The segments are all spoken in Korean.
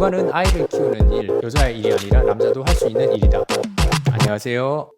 육아는 아이를 키우는 일, 여자의 일이 아니라 남자도 할 수 있는 일이다. 안녕하세요.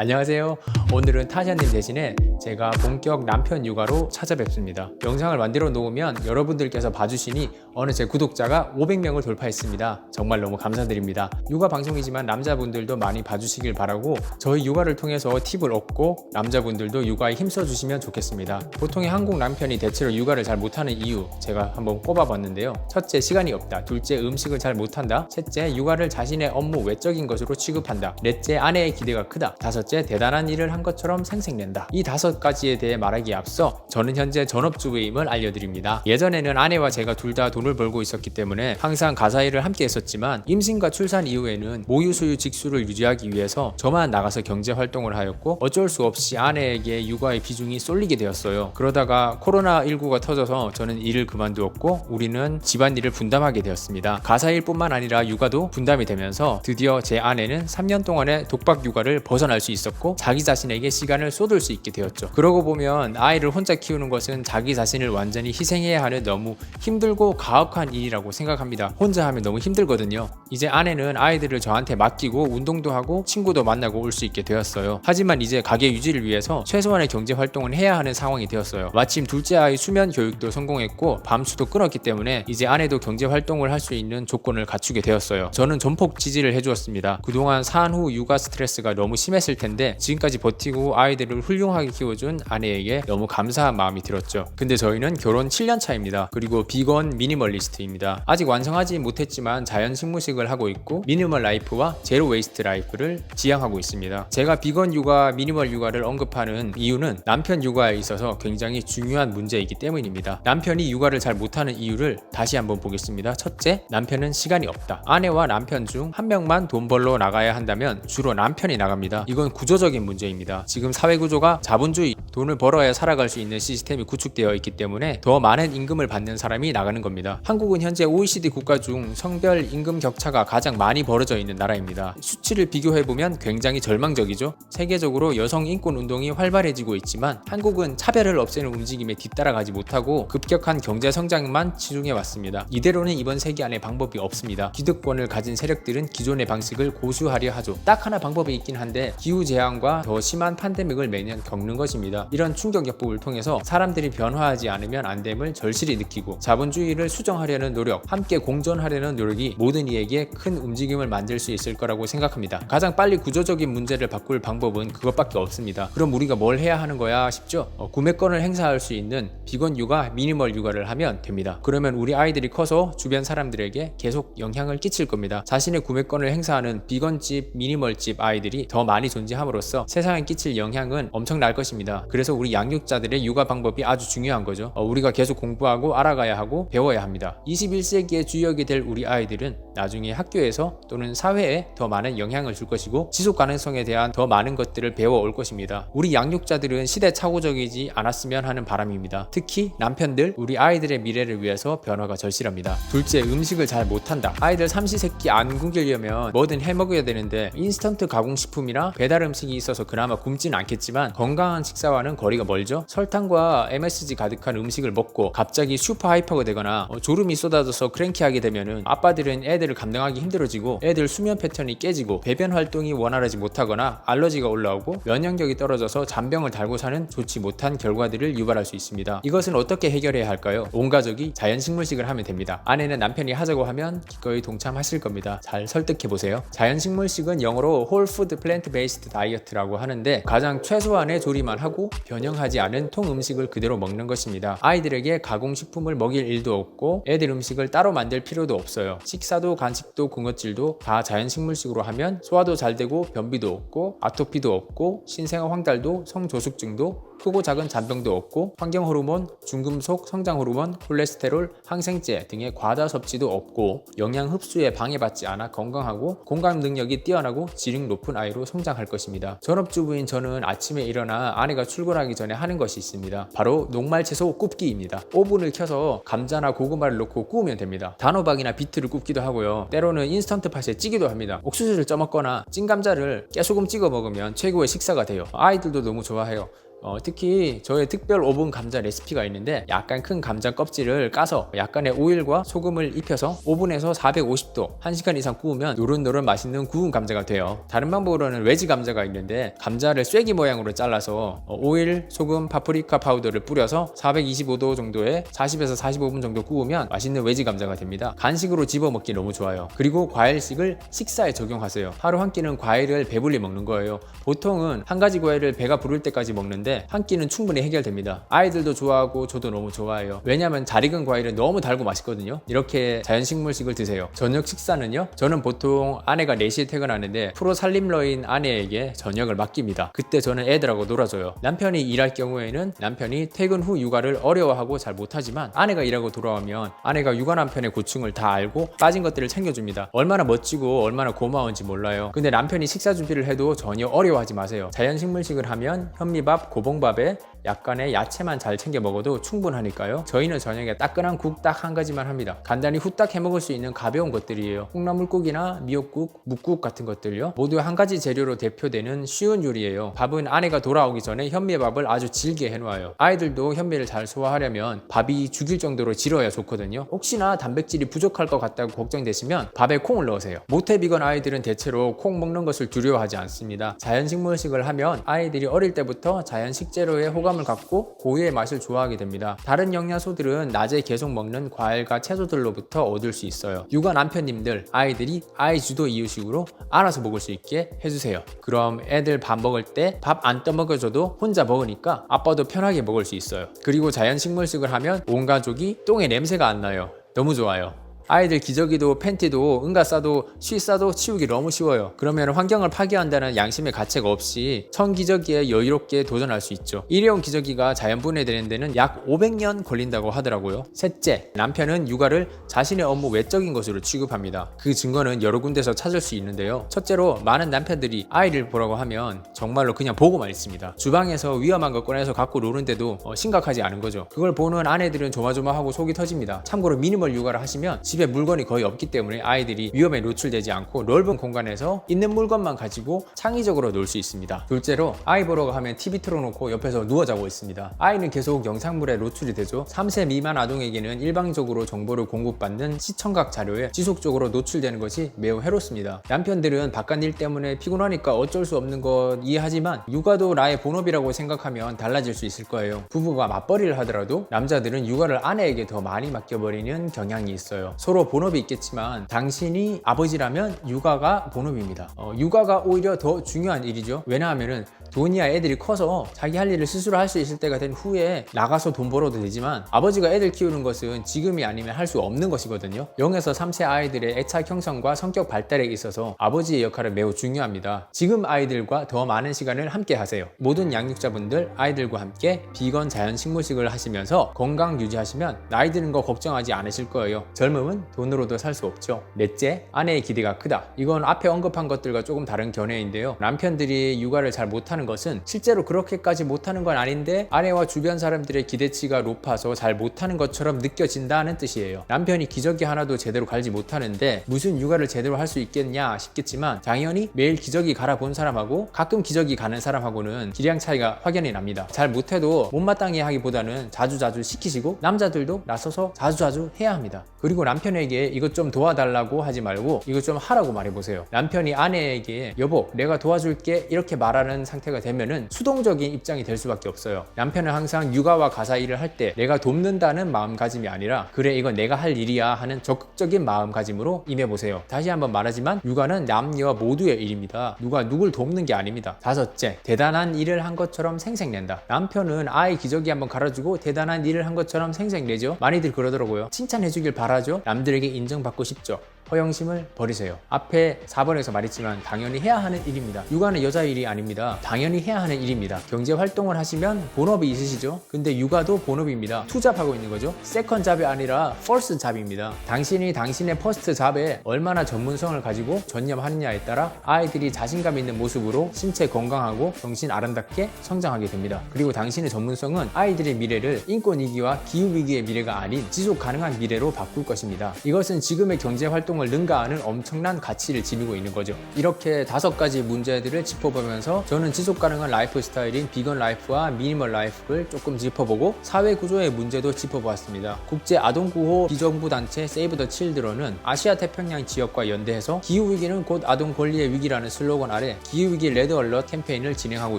안녕하세요. 오늘은 타샤님 대신에 제가 본격 남편 육아로 찾아뵙습니다. 영상을 만들어 놓으면 여러분들께서 봐주시니 어느새 구독자가 500명을 돌파했습니다. 정말 너무 감사드립니다. 육아 방송이지만 남자분들도 많이 봐주시길 바라고 저희 육아를 통해서 팁을 얻고 남자분들도 육아에 힘써 주시면 좋겠습니다. 보통의 한국 남편이 대체로 육아를 잘 못하는 이유 제가 한번 꼽아봤는데요. 첫째, 시간이 없다. 둘째, 음식을 잘 못한다. 셋째, 육아를 자신의 업무 외적인 것으로 취급한다. 넷째, 아내의 기대가 크다. 다섯째, 대단한 일을 한 것처럼 생색낸다. 이 다섯 가지에 대해 말하기에 앞서 저는 현재 전업주부임을 알려드립니다. 예전에는 아내와 제가 둘 다 돈을 벌고 있었기 때문에 항상 가사 일을 함께 했었지만 임신과 출산 이후에는 모유 수유 직수를 유지하기 위해서 저만 나가서 경제 활동을 하였고 어쩔 수 없이 아내에게 육아의 비중이 쏠리게 되었어요. 그러다가 코로나19가 터져서 저는 일을 그만두었고 우리는 집안일을 분담하게 되었습니다. 가사 일뿐만 아니라 육아도 분담이 되면서 드디어 제 아내는 3년 동안의 독박 육아를 벗어날 수 있었고 자기 자신에게 시간을 쏟을 수 있게 되었죠. 그러고 보면 아이를 혼자 키우는 것은 자기 자신을 완전히 희생해야 하는 너무 힘들고 가혹한 일이라고 생각합니다. 혼자 하면 너무 힘들거든요. 이제 아내는 아이들을 저한테 맡기고 운동도 하고 친구도 만나고 올 수 있게 되었어요. 하지만 이제 가게 유지를 위해서 최소한의 경제 활동을 해야 하는 상황이 되었어요. 마침 둘째 아이 수면 교육도 성공했고 밤수도 끊었기 때문에 이제 아내도 경제 활동을 할 수 있는 조건을 갖추게 되었어요. 저는 전폭 지지를 해주었습니다. 그동안 산후 육아 스트레스가 너무 심했을 텐데 지금까지 버티고 아이들을 훌륭하게 키워준 아내에게 너무 감사한 마음이 들었죠. 근데 저희는 결혼 7년 차입니다. 그리고 비건 미니멀리스트입니다. 아직 완성하지 못했지만 자연 식무식을 하고 있고 미니멀 라이프와 제로 웨이스트 라이프를 지향하고 있습니다. 제가 비건 육아, 미니멀 육아를 언급하는 이유는 남편 육아에 있어서 굉장히 중요한 문제이기 때문입니다. 남편이 육아를 잘 못하는 이유를 다시 한번 보겠습니다. 첫째, 남편은 시간이 없다. 아내와 남편 중 한 명만 돈 벌러 나가야 한다면 주로 남편이 나갑니다. 이건 구조적인 문제입니다. 지금 사회 구조가 자본주의, 돈을 벌어야 살아갈 수 있는 시스템이 구축되어 있기 때문에 더 많은 임금을 받는 사람이 나가는 겁니다. 한국은 현재 OECD 국가 중 성별 임금 격차가 가장 많이 벌어져 있는 나라입니다. 수치를 비교해 보면 굉장히 절망적이죠. 세계적으로 여성 인권 운동이 활발해지고 있지만 한국은 차별을 없애는 움직임에 뒤따라가지 못하고 급격한 경제 성장만 치중해 왔습니다. 이대로는 이번 세기 안에 방법이 없습니다. 기득권을 가진 세력들은 기존의 방식을 고수하려 하죠. 딱 하나 방법이 있긴 한데 기후 재앙과 더 심한 팬데믹을 매년 겪는 것입니다. 이런 충격 역법을 통해서 사람들이 변화하지 않으면 안 됨을 절실히 느끼고 자본주의를 수정하려는 노력, 함께 공존하려는 노력이 모든 이에게 큰 움직임을 만들 수 있을 거라고 생각합니다. 가장 빨리 구조적인 문제를 바꿀 방법은 그것밖에 없습니다. 그럼 우리가 뭘 해야 하는 거야 싶죠? 어, 구매권을 행사할 수 있는 비건 육아, 미니멀 육아를 하면 됩니다. 그러면 우리 아이들이 커서 주변 사람들에게 계속 영향을 끼칠 겁니다. 자신의 구매권을 행사하는 비건집, 미니멀집 아이들이 더 많이 존재함으로써 세상에 끼칠 영향은 엄청날 것입니다. 그래서 우리 양육자들의 육아 방법이 아주 중요한 거죠. 어, 우리가 계속 공부하고 알아가야 하고 배워야 합니다. 21세기의 주역이 될 우리 아이들은 나중에 학교에서 또는 사회에 더 많은 영향을 줄 것이고 지속 가능성에 대한 더 많은 것들을 배워 올 것입니다. 우리 양육자들은 시대착오적이지 않았으면 하는 바람입니다. 특히 남편들 우리 아이들의 미래를 위해서 변화가 절실합니다. 둘째 음식을 잘 못한다. 아이들 삼시세끼 안 굶기려면 뭐든 해 먹어야 되는데 인스턴트 가공식품이나 배달 음식이 있어서 그나마 굶지는 않겠지만 건강한 식사와는 거리가 멀죠. 설탕과 MSG 가득한 음식을 먹고 갑자기 슈퍼 하이퍼가 되거나 어, 졸음이 쏟아져서 크랭키하게 되면은 아빠들은 애들을 감당하기 힘들어지고 애들 수면 패턴이 깨지고 배변 활동이 원활하지 못하거나 알러지가 올라오고 면역력이 떨어져서 잔병을 달고 사는 좋지 못한 결과들을 유발할 수 있습니다. 이것은 어떻게 해결해야 할까요? 온 가족이 자연식물식을 하면 됩니다. 아내는 남편이 하자고 하면 기꺼이 동참하실 겁니다. 잘 설득해 보세요. 자연식물식은 영어로 Food Plant Based Diet라고 하는데 가장 최소한의 조리만 하고 변형하지 않은 통 음식을 그대로 먹는 것입니다. 아이들에게 가공식품을 먹일 일도 없고 애들 음식을 따로 만들 필요도 없어요. 식사도 간식도 군것질도 다 자연식물식으로 하면 소화도 잘 되고 변비도 없고 아토피도 없고 신생아 황달도 성조숙증도 크고 작은 잔병도 없고 환경 호르몬, 중금속, 성장 호르몬, 콜레스테롤, 항생제 등의 과다 섭취도 없고 영양 흡수에 방해받지 않아 건강하고 공감 능력이 뛰어나고 지능 높은 아이로 성장할 것입니다. 전업주부인 저는 아침에 일어나 아내가 출근하기 전에 하는 것이 있습니다. 바로 녹말 채소 굽기입니다. 오븐을 켜서 감자나 고구마를 넣고 구우면 됩니다. 단호박이나 비트를 굽기도 하고요. 때로는 인스턴트 팥에 찌기도 합니다. 옥수수를 쪄먹거나 찐 감자를 깨소금 찍어 먹으면 최고의 식사가 돼요. 아이들도 너무 좋아해요. 어, 특히 저의 특별 오븐 감자 레시피가 있는데 약간 큰 감자 껍질을 까서 약간의 오일과 소금을 입혀서 오븐에서 450도 1시간 이상 구우면 노릇노릇 맛있는 구운 감자가 돼요. 다른 방법으로는 외지 감자가 있는데 감자를 쐐기 모양으로 잘라서 어, 오일, 소금, 파프리카 파우더를 뿌려서 425도 정도에 40에서 45분 정도 구우면 맛있는 외지 감자가 됩니다. 간식으로 집어 먹기 너무 좋아요. 그리고 과일식을 식사에 적용하세요. 하루 한 끼는 과일을 배불리 먹는 거예요. 보통은 한 가지 과일을 배가 부를 때까지 먹 는데 한 끼는 충분히 해결됩니다. 아이들도 좋아하고 저도 너무 좋아해요. 왜냐면 잘 익은 과일은 너무 달고 맛있거든요. 이렇게 자연식물식을 드세요. 저녁 식사는요? 저는 보통 아내가 4시에 퇴근하는데 프로 살림러인 아내에게 저녁을 맡깁니다. 그때 저는 애들하고 놀아줘요. 남편이 일할 경우에는 남편이 퇴근 후 육아를 어려워하고 잘 못하지만 아내가 일하고 돌아오면 아내가 육아 남편의 고충을 다 알고 빠진 것들을 챙겨줍니다. 얼마나 멋지고 얼마나 고마운지 몰라요. 근데 남편이 식사 준비를 해도 전혀 어려워하지 마세요. 자연식물식을 하면 현미밥, 고봉밥에 약간의 야채만 잘 챙겨 먹어도 충분하니까요. 저희는 저녁에 따끈한 국 딱 한 가지만 합니다. 간단히 후딱 해 먹을 수 있는 가벼운 것들이에요. 콩나물국이나 미역국, 묵국 같은 것들요. 모두 한 가지 재료로 대표되는 쉬운 요리예요. 밥은 아내가 돌아오기 전에 현미밥을 아주 질게 해놓아요. 아이들도 현미를 잘 소화하려면 밥이 죽일 정도로 질어야 좋거든요. 혹시나 단백질이 부족할 것 같다고 걱정되시면 밥에 콩을 넣으세요. 모태 비건 아이들은 대체로 콩 먹는 것을 두려워하지 않습니다. 자연식물식을 하면 아이들이 어릴 때부터 자연 식재료에 호감을 갖고 고유의 맛을 좋아하게 됩니다. 다른 영양소들은 낮에 계속 먹는 과일과 채소들로부터 얻을 수 있어요. 육아 남편님들 아이들이 아이 주도 이유식으로 알아서 먹을 수 있게 해주세요. 그럼 애들 밥 먹을 때 밥 안 떠먹여줘도 혼자 먹으니까 아빠도 편하게 먹을 수 있어요. 그리고 자연식물식을 하면 온 가족이 똥의 냄새가 안 나요. 너무 좋아요. 아이들 기저귀도 팬티도 응가 싸도 쉬 싸도 치우기 너무 쉬워요. 그러면 환경을 파괴한다는 양심의 가책 없이 천기저귀에 여유롭게 도전할 수 있죠. 일회용 기저귀가 자연 분해되는 데는 약 500년 걸린다고 하더라고요. 셋째, 남편은 육아를 자신의 업무 외적인 것으로 취급합니다. 그 증거는 여러 군데서 찾을 수 있는데요. 첫째로 많은 남편들이 아이를 보라고 하면 정말로 그냥 보고만 있습니다. 주방에서 위험한 거 꺼내서 갖고 노는데도 어, 심각하지 않은 거죠. 그걸 보는 아내들은 조마조마하고 속이 터집니다. 참고로 미니멀 육아를 하시면 집에 물건이 거의 없기 때문에 아이들이 위험에 노출되지 않고 넓은 공간에서 있는 물건만 가지고 창의적으로 놀 수 있습니다. 둘째로 아이 보러 가면 TV 틀어놓고 옆에서 누워 자고 있습니다. 아이는 계속 영상물에 노출이 되죠. 3세 미만 아동에게는 일방적으로 정보를 공급받는 시청각 자료에 지속적으로 노출되는 것이 매우 해롭습니다. 남편들은 바깥 일 때문에 피곤하니까 어쩔 수 없는 것 이해하지만 육아도 나의 본업이라고 생각하면 달라질 수 있을 거예요. 부부가 맞벌이를 하더라도 남자들은 육아를 아내에게 더 많이 맡겨버리는 경향이 있어요. 서로 본업이 있겠지만 당신이 아버지라면 육아가 본업입니다. 어, 육아가 오히려 더 중요한 일이죠. 왜냐하면은 돈이야 애들이 커서 자기 할 일을 스스로 할 수 있을 때가 된 후에 나가서 돈 벌어도 되지만 아버지가 애들 키우는 것은 지금이 아니면 할 수 없는 것이거든요. 0에서 3세 아이들의 애착 형성과 성격 발달에 있어서 아버지의 역할은 매우 중요합니다. 지금 아이들과 더 많은 시간을 함께 하세요. 모든 양육자분들 아이들과 함께 비건 자연 식물식을 하시면서 건강 유지하시면 나이 드는 거 걱정하지 않으실 거예요. 젊음은 돈으로도 살 수 없죠. 넷째, 아내의 기대가 크다. 이건 앞에 언급한 것들과 조금 다른 견해인데요. 남편들이 육아를 잘 못하는 것은 실제로 그렇게까지 못하는 건 아닌데 아내와 주변 사람들의 기대치가 높아서 잘 못하는 것처럼 느껴진다는 뜻이에요. 남편이 기저귀 하나도 제대로 갈지 못하는데 무슨 육아를 제대로 할 수 있겠냐 싶겠지만 당연히 매일 기저귀 갈아본 사람하고 가끔 기저귀 가는 사람하고는 기량 차이가 확연히 납니다. 잘 못해도 못마땅해 하기보다는 자주자주 시키시고 남자들도 나서서 자주자주 해야 합니다. 그리고 남편에게 이것 좀 도와달라고 하지 말고 이것 좀 하라고 말해보세요. 남편이 아내에게 여보 내가 도와줄게 이렇게 말하는 상태 가 되면은 수동적인 입장이 될 수밖에 없어요. 남편은 항상 육아와 가사 일을 할 때 내가 돕는다는 마음가짐이 아니라 그래 이건 내가 할 일이야 하는 적극적인 마음가짐으로 임해보세요. 다시 한번 말하지만 육아는 남녀 모두의 일입니다. 누가 누굴 돕는 게 아닙니다. 다섯째 대단한 일을 한 것처럼 생색낸다. 남편은 아이 기저귀 한번 갈아주고 대단한 일을 한 것처럼 생색내죠. 많이들 그러더라고요. 칭찬해주길 바라죠. 남들에게 인정받고 싶죠. 허영심을 버리세요. 앞에 4번에서 말했지만 당연히 해야 하는 일입니다. 육아는 여자 일이 아닙니다. 당연히 해야 하는 일입니다. 경제 활동을 하시면 본업이 있으시죠? 근데 육아도 본업입니다. 투잡하고 있는 거죠. 세컨 잡이 아니라 퍼스트 잡입니다. 당신이 당신의 퍼스트 잡에 얼마나 전문성을 가지고 전념하느냐에 따라 아이들이 자신감 있는 모습으로 신체 건강하고 정신 아름답게 성장하게 됩니다. 그리고 당신의 전문성은 아이들의 미래를 인권 위기와 기후 위기의 미래가 아닌 지속 가능한 미래로 바꿀 것입니다. 이것은 지금의 경제 활동 활동을 능가하는 엄청난 가치를 지니고 있는 거죠. 이렇게 다섯 가지 문제들을 짚어보면서 저는 지속 가능한 라이프 스타일인 비건 라이프와 미니멀 라이프를 조금 짚어보고 사회 구조의 문제도 짚어보았습니다. 국제 아동 구호 비정부 단체 세이브 더 칠드런은 아시아 태평양 지역과 연대해서 기후 위기는 곧 아동 권리의 위기라는 슬로건 아래 기후 위기 레드 얼럿 캠페인을 진행하고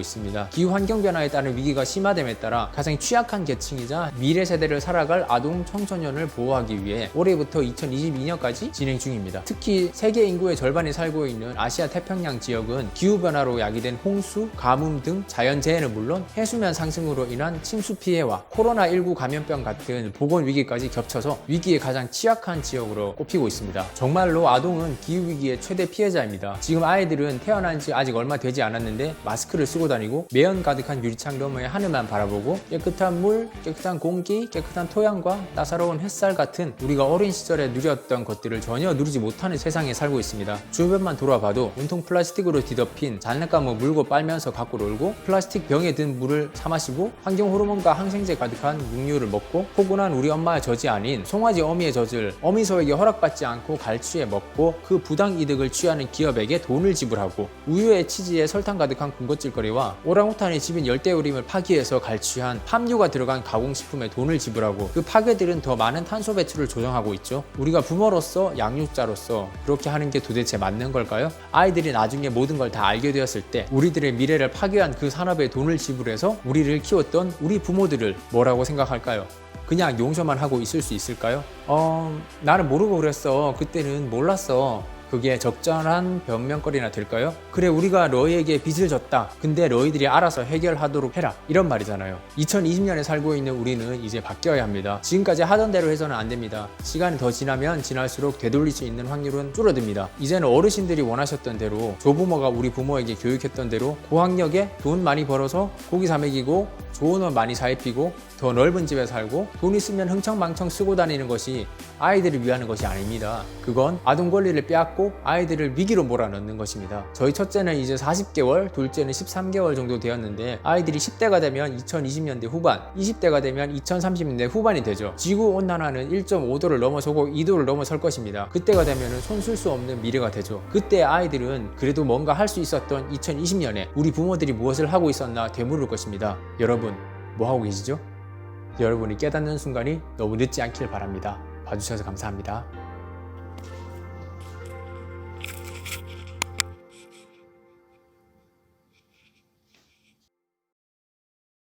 있습니다. 기후 환경 변화에 따른 위기가 심화됨에 따라 가장 취약한 계층이자 미래 세대를 살아갈 아동 청소년을 보호하기 위해 올해부터 2022년까지 진행 중입니다. 특히 세계 인구의 절반이 살고 있는 아시아 태평양 지역은 기후 변화로 야기된 홍수, 가뭄 등 자연재해는 물론 해수면 상승으로 인한 침수 피해와 코로나19 감염병 같은 보건 위기까지 겹쳐서 위기에 가장 취약한 지역으로 꼽히고 있습니다. 정말로 아동은 기후 위기의 최대 피해자입니다. 지금 아이들은 태어난 지 아직 얼마 되지 않았는데 마스크를 쓰고 다니고 매연 가득한 유리창 너머의 하늘만 바라보고 깨끗한 물, 깨끗한 공기, 깨끗한 토양과 따사로운 햇살 같은 우리가 어린 시절에 누렸던 것들을 전혀 누리지 못하는 세상에 살고 있습니다. 주변만 돌아봐도 온통 플라스틱으로 뒤덮인 장난감을 물고 빨면서 갖고 놀고 플라스틱 병에 든 물을 사 마시고 환경 호르몬과 항생제 가득한 육류를 먹고 포근한 우리 엄마의 젖이 아닌 송아지 어미의 젖을 어미소에게 허락받지 않고 갈취해 먹고 그 부당 이득을 취하는 기업에게 돈을 지불하고 우유에 치즈에 설탕 가득한 군것질거리와 오랑우탄의 집인 열대우림을 파기해서 갈취한 함유가 들어간 가공식품에 돈을 지불하고 그 파괴들은 더 많은 탄소 배출을 조정하고 있죠. 우리가 부모로서 양육 자로서 그렇게 하는 게 도대체 맞는 걸까요? 아이들이 나중에 모든 걸 다 알게 되었을 때 우리들의 미래를 파괴한 그 산업에 돈을 지불해서 우리를 키웠던 우리 부모들을 뭐라고 생각할까요? 그냥 용서만 하고 있을 수 있을까요? 어, 나는 모르고 그랬어. 그때는 몰랐어. 그게 적절한 변명거리나 될까요? 그래 우리가 너희에게 빚을 졌다. 근데 너희들이 알아서 해결하도록 해라. 이런 말이잖아요. 2020년에 살고 있는 우리는 이제 바뀌어야 합니다. 지금까지 하던 대로 해서는 안 됩니다. 시간이 더 지나면 지날수록 되돌릴 수 있는 확률은 줄어듭니다. 이제는 어르신들이 원하셨던 대로 조부모가 우리 부모에게 교육했던 대로 고학력에 돈 많이 벌어서 고기 사 먹이고 좋은 옷 많이 사입히고 더 넓은 집에 살고 돈 있으면 흥청망청 쓰고 다니는 것이 아이들을 위하는 것이 아닙니다. 그건 아동 권리를 빼앗고 아이들을 위기로 몰아넣는 것입니다. 저희 첫째는 이제 40개월, 둘째는 13개월 정도 되었는데 아이들이 10대가 되면 2020년대 후반, 20대가 되면 2030년대 후반이 되죠. 지구 온난화는 1.5도를 넘어서고 2도를 넘어설 것입니다. 그때가 되면 손쓸 수 없는 미래가 되죠. 그때 아이들은 그래도 뭔가 할 수 있었던 2020년에 우리 부모들이 무엇을 하고 있었나 되물을 것입니다. 여러분, 뭐 하고 계시죠? 여러분이 깨닫는 순간이 너무 늦지 않길 바랍니다. 봐주셔서 감사합니다.